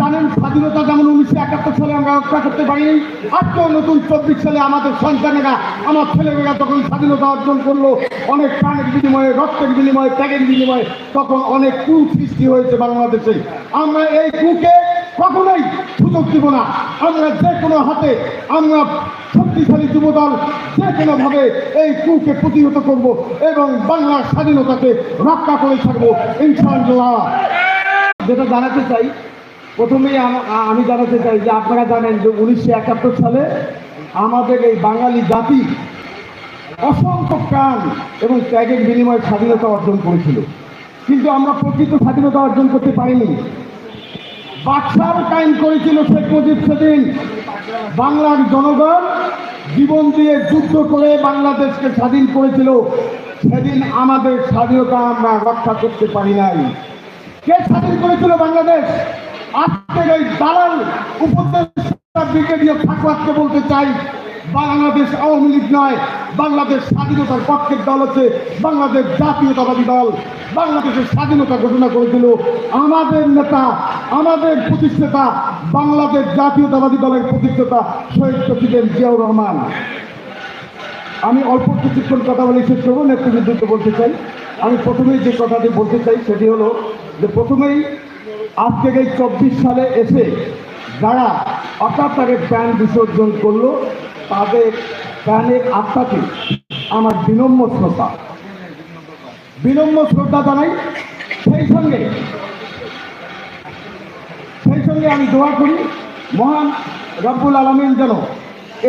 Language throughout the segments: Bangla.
জানেন, স্বাধীনতা যেমন উনিশশো একাত্তর সালে আমরা রক্ষা করতে পারিনি, আজকেও নতুন চব্বিশ সালে আমাদের সন্তানেরা, আমার ছেলেমেয়েরা তখন স্বাধীনতা অর্জন করল, অনেক প্রাণের বিনিময়ে, রক্তের বিনিময়ে, ত্যাগের বিনিময়ে, তখন অনেক কু সৃষ্টি হয়েছে বাংলাদেশে। আমরা এই কুকে কখনোই সুযোগ দিব না। আমরা যে কোনো হাতে আমরা শক্তিশালী যুবদল যে কোনোভাবে এই কুকে প্রতিহত করব এবং বাংলার স্বাধীনতাকে রক্ষা করে থাকব ইনশাআল্লাহ। যেটা জানাতে চাই প্রথমেই আমি জানাতে চাই যে আপনারা জানেন যে উনিশশো একাত্তর সালে আমাদের এই বাঙালি জাতি অসংখ্য প্রাণ এবং ত্যাগের বিনিময়ে স্বাধীনতা অর্জন করেছিল। কিন্তু আমরা প্রকৃত স্বাধীনতা অর্জন করতে পারিনি। বাক্সার কায়েম করেছিল শেখ মুজিব সেদিন। বাংলার জনগণ জীবন দিয়ে যুদ্ধ করে বাংলাদেশকে স্বাধীন করেছিল। সেদিন আমাদের স্বাধীনতা আমরা রক্ষা করতে পারি নাই। কে স্বাধীন করেছিল বাংলাদেশ? আজকের এই দালাল উপদেষ্টা ব্রিগেডিয়ার ঠাকুরকে বলতে চাই, বাংলাদেশ আওয়ামী লীগ নয়, বাংলাদেশ স্বাধীনতার পক্ষের দল হচ্ছে বাংলাদেশ জাতীয়তাবাদী দল। বাংলাদেশের স্বাধীনতা ঘোষণা করেছিল আমাদের নেতা, আমাদের প্রতিষ্ঠাতা, বাংলাদেশ জাতীয়তাবাদী দলের প্রতিষ্ঠাতা শহীদ প্রেসিডেন্ট জিয়াউর রহমান। আমি অল্প কিছুক্ষণ কথা বলে, শেষ করব নেতৃবৃন্দকে বলতে চাই। আমি প্রথমেই যে কথাটি বলতে চাই, সেটি হলো যে প্রথমেই আজ থেকে চব্বিশ সালে এসে যারা অকাতারে প্যান বিসর্জন করল, তাদের প্যানের আত্মাকে আমার বিনম্র শ্রদ্ধা বিনম্র শ্রদ্ধা জানাই, সেই সঙ্গে সেই সঙ্গে আমি দোয়া করি, মহান রব্বুল আলমিন যেন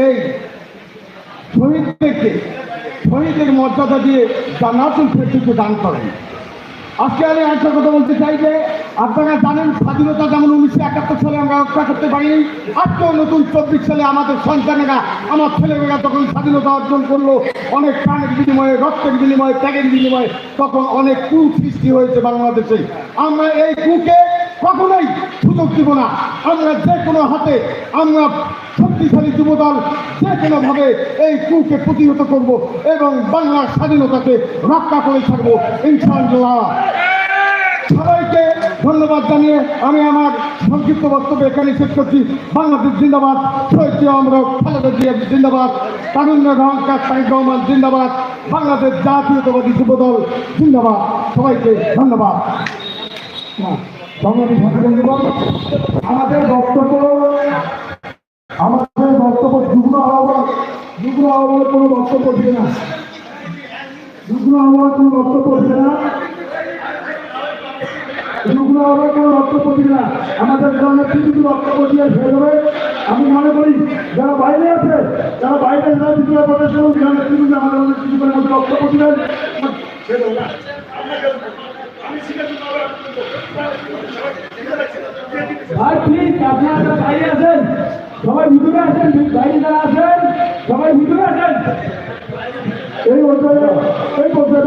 এই শহীদদেরকে, শহীদের মর্যাদা দিয়ে জান্নাতুল ফেরদৌসে দান করেন। আজকে আমি একটা কথা বলতে চাই যে আপনারা জানেন, স্বাধীনতা যেমন উনিশশো একাত্তর সালে আমরা রক্ষা করতে পারিনি, আজকেও নতুন চব্বিশ সালে আমাদের সন্তানেরা, আমার ছেলেমেয়েরা তখন স্বাধীনতা অর্জন করল, অনেক প্রাণের বিনিময়ে, রক্তের বিনিময়ে, ত্যাগের বিনিময়ে, তখন অনেক কু সৃষ্টি হয়েছে বাংলাদেশে। আমরা এই কুকে কখনোই সুযোগ দিব না। আমরা যে কোনো হাতে আমরা শক্তিশালী যুবদল যে কোনোভাবে এই কুকে প্রতিহত করব এবং বাংলার স্বাধীনতাকে রক্ষা করে থাকব ইনশাআল্লাহ। সবাইকে ধন্যবাদ জানিয়ে আমি আমার সংক্ষিপ্ত বক্তব্য এখানে শেষ করছি। বাংলাদেশ জিন্দাবাদ, শহীদ আমরা খালেদা জিয়া জিন্দাবাদ, তামিলনাড়ু রহংকার তারিক রহমান জিন্দাবাদ, বাংলাদেশ জাতীয়তাবাদী যুবদল জিন্দাবাদ। সবাইকে ধন্যবাদ। আমাদের বক্তব্য আমাদের বক্তব্য যুগ্ম আহ্বায়ক যুগ্ম আহ্বায়ক কোনো বক্তব্য দিবে না। যুগ্ম আহ্বায়ক কোনো বক্তব্য দিবে না। যুগ্ম আহ্বায়ক কোনো বক্তব্য দিবে না। আমাদের গ্রামের কিছু বক্তব্য দিয়ে হবে। আমি মনে করি, যারা বাইরে আছে, যারা বাইরে যারা ত্রিপুরা বক্তব্য দিবেন। ভাই প্লিজ আপনারা বাইরে আছেন, সবাই ভিতরে আছেন বাইরে যারা আছেন, সবাই ভিতরে আছেন এই পর্যায়ে এই পর্যায়ে